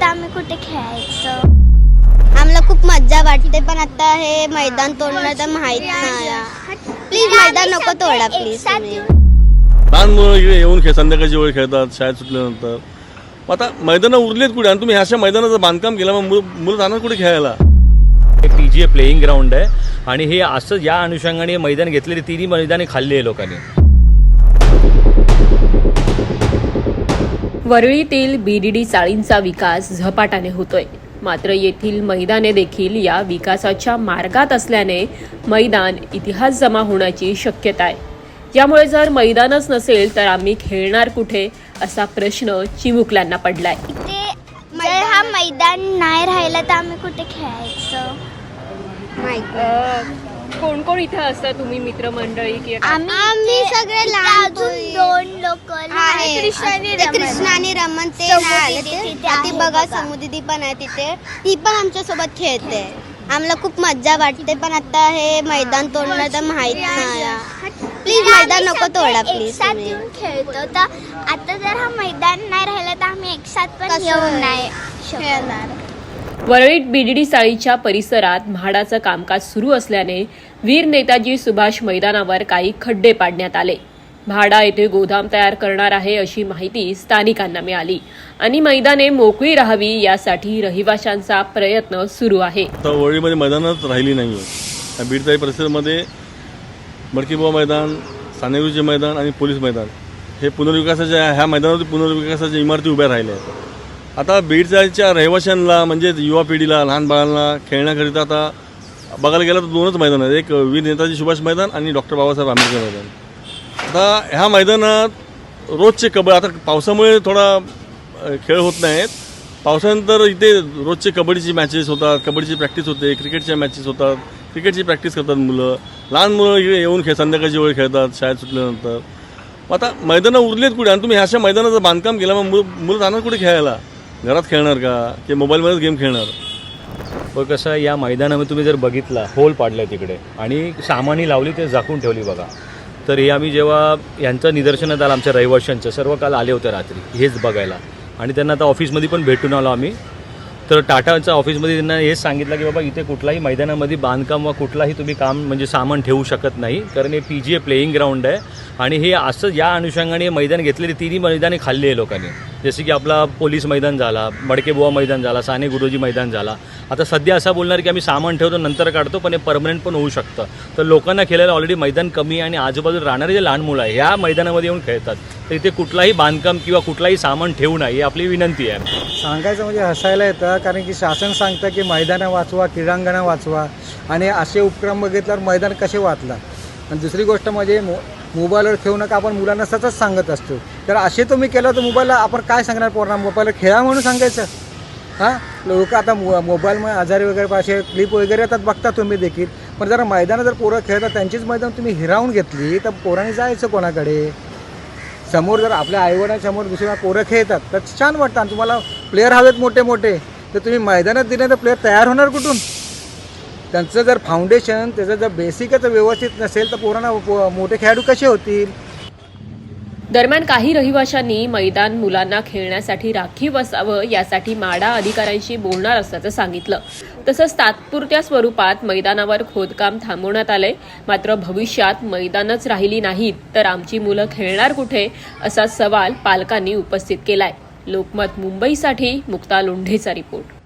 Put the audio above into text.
तर आम्ही कुठे खेळायचं? आम्हाला खूप मज्जा वाटते पण आता हे मैदान तोडणं तर माहीत नाही. प्लीज मैदान नको तोडा प्लीज तुम्ही. लहान मुलं इकडे येऊन खेळ संध्याकाळची वेळ खेळतात शाळेत सुटल्यानंतर. मग आता मैदानं उरलीत कुठे? आणि तुम्ही ह्या मैदानाचं बांधकाम केलं मग मुलं मुलं जाणार कुठे खेळायला? हे P G A playing ground आहे. आणि हे असं या अनुषंगाने मैदान घेतलेली तिन्ही मैदाने खाल्ली आहे लोकांनी. वरळीतील बीडीडी चाळींचा विकास झपाट्याने होतोय. मात्र येथील मैदाने देखील या विकासाच्या मार्गात असल्याने मैदान इतिहास जमा होण्याची शक्यता आहे. यामुळे जर मैदानच नसेल तर आम्ही खेळणार कुठे? असा प्रश्न चिमुकल्यांना पडलाय. जर हा मैदान नाही राहिला तर आम्ही कुठे खेळायचं? कोण कोण इथे असता तुम्ही मित्रमंडळी किंवा आम्ही आम्ही सगळे लहान दोन लोक कृष्णा आणि रमन ते नाही आले ते. ती बघा समुदिदी पण आहे तिथे. ती पण आमच्यासोबत खेळते. आम्हाला खूप मज्जा वाटते पण आता हे मैदान तोडणं तर माहीत नाही. प्लीज मैदान नको तोडा प्लीज खेळतो. तर आता जर हा मैदान नाही राहिला तर आम्ही एक साथ पण येऊन नाही. खेळणार. वरळीत बीडीडी साळीच्या परिसरात म्हाडाचं कामकाज सुरू असल्याने वीर नेताजी सुभाष मैदानावर काही खड्डे पाडण्यात आले. म्हाडा येथे गोदाम तयार करणार आहे अशी माहिती स्थानिकांना मिळाली आणि मैदाने मोकळी राहावी यासाठी रहिवाशांचा प्रयत्न सुरू आहे. वरळीमध्ये मैदानच राहिली नाही आहे बीडताई परिसरमध्ये मडकीबुवा मैदान सानेगुरीचे मैदान आणि पोलीस मैदान हे पुनर्विकासाच्या ह्या मैदानावरती पुनर्विकासाच्या इमारती उभ्या राहिल्या आहेत. आता बीडच्या रहिवाशांना म्हणजे युवा पिढीला लहान बाळांना खेळण्याकरिता आता बघायला गेलं तर दोनच मैदान आहेत. एक वीर नेताजी सुभाष मैदान आणि डॉक्टर बाबासाहेब आंबेडकर मैदान. आता ह्या मैदानात रोजचे कबड्डी आता पावसामुळे थोडा खेळ होत नाहीत. पावसानंतर इथे रोजचे कबड्डीची मॅचेस होतात कबड्डीची प्रॅक्टिस होते क्रिकेटच्या मॅचेस होतात क्रिकेटची प्रॅक्टिस करतात मुलं. लहान मुलं येऊन खेळ संध्याकाळची वेळ खेळतात शाळेत सुटल्यानंतर. मग आता मैदानं उरलीत कुठे? आणि तुम्ही ह्या मैदानाचं बांधकाम केलं मग मुलं मुलं जाणार कुठे खेळायला? घरात खेळणार का? की मोबाईलमध्येच गेम खेळणार? पण कसं आहे, या मैदानामध्ये तुम्ही जर बघितला होल पाडलाय तिकडे आणि सामानी लावली ते झाकून ठेवली बघा. तर हे आम्ही जेव्हा यांचं निदर्शनात आलं आमच्या रहिवाशांचं सर्व काल आले होते रात्री हेच बघायला. आणि त्यांना आता ऑफिसमध्ये पण भेटून आलो आम्ही. तर टाटाच्या ऑफिसमध्ये त्यांना हेच सांगितलं की बाबा इथे कुठलाही मैदानामध्ये बांधकाम वा कुठलाही तुम्ही काम म्हणजे सामान ठेवू शकत नाही कारण हे P G A playing ground आहे. आणि हे असं या अनुषंगाने मैदान घेतलेली तिन्ही मैदाने खाल्ली आहे लोकांनी. जसे की आपला पोलीस मैदान झाला मडकेबुवा मैदान झाला साने गुरुजी मैदान झाला. आता सध्या असं बोलणार की आम्ही सामान ठेवतो नंतर काढतो पण हे परमनंट पण होऊ शकतं. तर लोकांना खेळायला ऑलरेडी मैदान कमी आणि आजूबाजूला राहणारे जे लहान मुलं आहे ह्या मैदानामध्ये येऊन खेळतात. तर इथे कुठलाही बांधकाम किंवा कुठलाही सामान ठेवू नये ही आपली विनंती आहे. सांगायचं म्हणजे हसायला येतं कारण की शासन सांगतं की मैदानं वाचवा क्रीडांगणं वाचवा. आणि असे उपक्रम बघितल्यावर मैदान कसे वाचला? आणि दुसरी गोष्ट म्हणजे मो मोबाईलवर ठेवू नका आपण मुलांना सतत सांगत असतो. तर असे तुम्ही केलं तर मोबाईलला आपण काय सांगणार पोरांना? मोबाईलला खेळा म्हणून सांगायचं. हां? लोक आता मो मोबाईलमुळे आजारी वगैरे असे क्लिप वगैरे येतात बघता तुम्ही देखील. पण जरा मैदानं जर पोरं खेळतात त्यांचीच मैदान तुम्ही हिरावून घेतली तर पोरांनी जायचं कोणाकडे? समोर जर आपल्या आईवडिलांसमोर दुसऱ्या पोरं खेळतात तर छान वाटतं. आणि तुम्हाला प्लेअर हवेत मोठे मोठे तर तुम्ही मैदानात दिले तर प्लेअर तयार होणार कुठून? त्यांचं जर फाउंडेशन त्याचं जर बेसिकच व्यवस्थित नसेल तर पोरांना पो- मोठे खेळाडू कसे होतील? दरम्यान काही रहिवाशांनी मैदान मुलांना खेळण्यासाठी राखीव असावं यासाठी माडा अधिकाऱ्यांशी बोलणार असल्याचं सांगितलं. तसंच तात्पुरत्या स्वरूपात मैदानावर खोदकाम थांबवण्यात आलंय. मात्र भविष्यात मैदानच राहिली नाहीत तर आमची मुलं खेळणार कुठे? असा सवाल पालकांनी उपस्थित केलाय. लोकमत मुंबईसाठी मुक्ता लोंढेचा रिपोर्ट.